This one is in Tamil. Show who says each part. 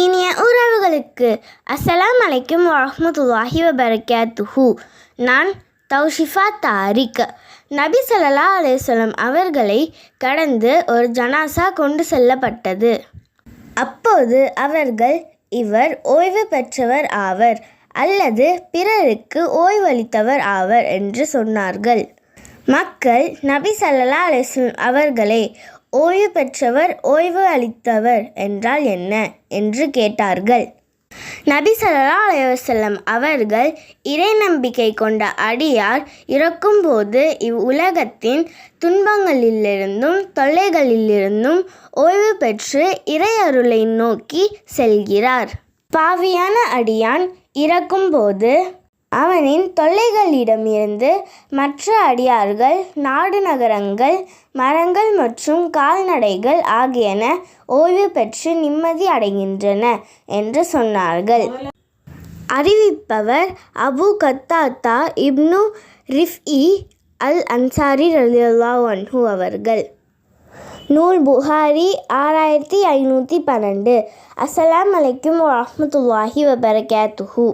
Speaker 1: இனிய உறவுகளுக்கு அஸ்ஸலாம் அலைக்கும் வரமத்துல்லாஹி வபரகாத்துஹு நான் தௌஷிஃபா தாரிக். நபி சல்லா அலேஸ்வலம் அவர்களை கடந்து ஒரு ஜனாசா கொண்டு செல்லப்பட்டது. அப்போது அவர்கள் இவர் ஓய்வு பெற்றவர் ஆவர் அல்லது பிறருக்கு ஓய்வளித்தவர் ஆவர் என்று சொன்னார்கள். மக்கள் நபி சல்லா அலைஹி அவர்களே ஓய்வு பெற்றவர் ஓய்வு அளித்தவர் என்றால் என்ன? என்று கேட்டார்கள். நபி சல்லா அலைவசல்லம் அவர்கள் இறை நம்பிக்கை கொண்ட அடியார் இறக்கும்போது இவ்வுலகத்தின் துன்பங்களிலிருந்தும் தொல்லைகளிலிருந்தும் ஓய்வு பெற்று இறை அருளை நோக்கி செல்கிறார். பாவியான அடியான் இறக்கும்போது அவனின் தொல்லைகளிடமிருந்து மற்ற அடியார்கள் நாடு நகரங்கள் மரங்கள் மற்றும் கால்நடைகள் ஆகியன ஓய்வு பெற்று நிம்மதி அடைகின்றன என்று சொன்னார்கள். அறிவிப்பவர் அபு கத்தாத்தா இப்னு ரிஃப்இ அல் அன்சாரி ரலியல்லாஹு அன்ஹு அவர்கள். நூல் புகாரி ஆறாயிரத்தி ஐநூற்றி பன்னெண்டு. அஸ்ஸலாம் அலைக்கும் வரமத்துல்லாஹி வபரகாத்துஹு